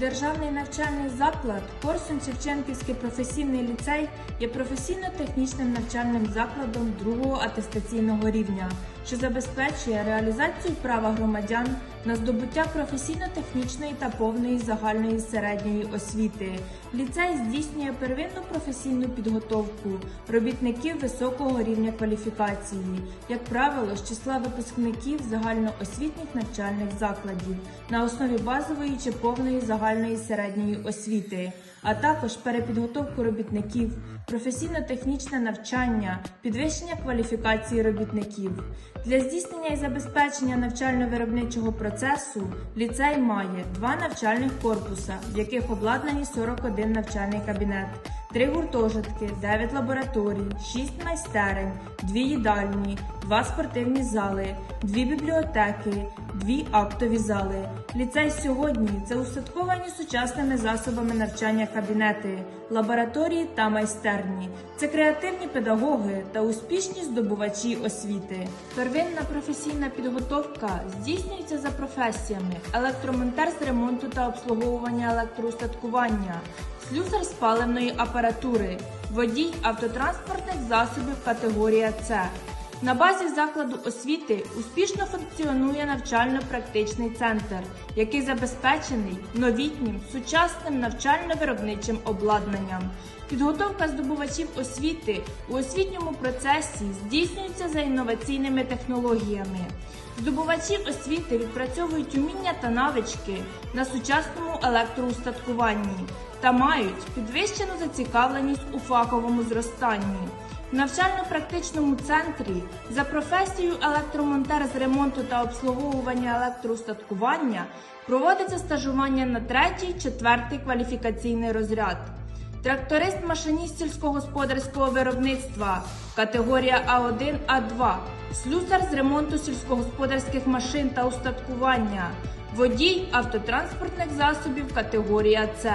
Державний навчальний заклад Корсун Шевченківський професійний ліцей є професійно-технічним навчальним закладом другого атестаційного рівня, що забезпечує реалізацію права громадян на здобуття професійно-технічної та повної загальної середньої освіти. Ліцей здійснює первинну професійну підготовку робітників високого рівня кваліфікації, як правило, з числа випускників загальноосвітніх навчальних закладів на основі базової чи повної загальної середньої освіти, а також перепідготовку робітників, професійно-технічне навчання, підвищення кваліфікації робітників. Для здійснення і забезпечення навчально-виробничого процесу ліцей має два навчальних корпуса, в яких обладнані 41 навчальний кабінет. Три гуртожитки, 9 лабораторій, 6 майстерень, 2 їдальні, 2 спортивні зали, 2 бібліотеки, 2 актові зали. Ліцей сьогодні це устатковані сучасними засобами навчання кабінети, лабораторії та майстерні. Це креативні педагоги та успішні здобувачі освіти. Первинна професійна підготовка здійснюється за професіями: електромонтер з ремонту та обслуговування електроустаткування, слюсар з паливної апаратури, водій автотранспортних засобів категорія С. На базі закладу освіти успішно функціонує навчально-практичний центр, який забезпечений новітнім сучасним навчально-виробничим обладнанням. Підготовка здобувачів освіти у освітньому процесі здійснюється за інноваційними технологіями. Здобувачі освіти відпрацьовують уміння та навички на сучасному електроустаткуванні та мають підвищену зацікавленість у фаховому зростанні. В навчально-практичному центрі за професією електромонтер з ремонту та обслуговування електроустаткування проводиться стажування на третій, четвертий кваліфікаційний розряд. Тракторист машиніст сільськогосподарського виробництва категорія А1 А2, слюсар з ремонту сільськогосподарських машин та устаткування, водій автотранспортних засобів категорія С.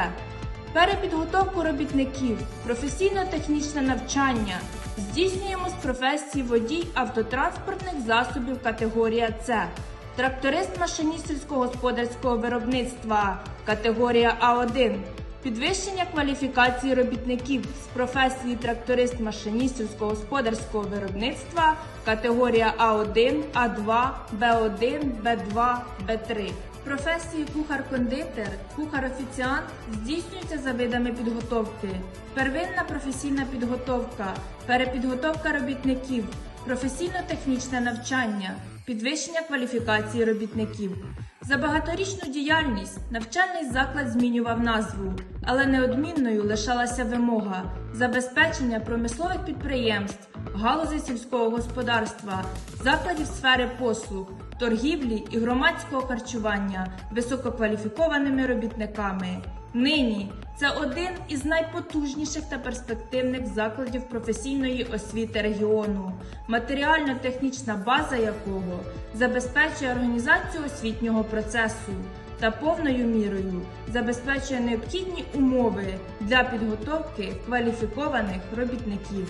Перепідготовку робітників, професійно-технічне навчання здійснюємо з професії водій автотранспортних засобів категорія С, тракторист машиніст сільськогосподарського виробництва категорія А1, підвищення кваліфікації робітників з професії тракторист машиніст сільськогосподарського виробництва категорія А1, А2, Б1, Б2, Б3. Професії кухар-кондитер, кухар-офіціант здійснюються за видами підготовки: первинна професійна підготовка, перепідготовка робітників, професійно-технічне навчання, підвищення кваліфікації робітників. За багаторічну діяльність навчальний заклад змінював назву, але неодмінною лишалася вимога забезпечення промислових підприємств, галузей сільського господарства, закладів сфери послуг, торгівлі і громадського харчування висококваліфікованими робітниками. Нині це один із найпотужніших та перспективних закладів професійної освіти регіону, матеріально-технічна база якого забезпечує організацію освітнього процесу та повною мірою забезпечує необхідні умови для підготовки кваліфікованих робітників.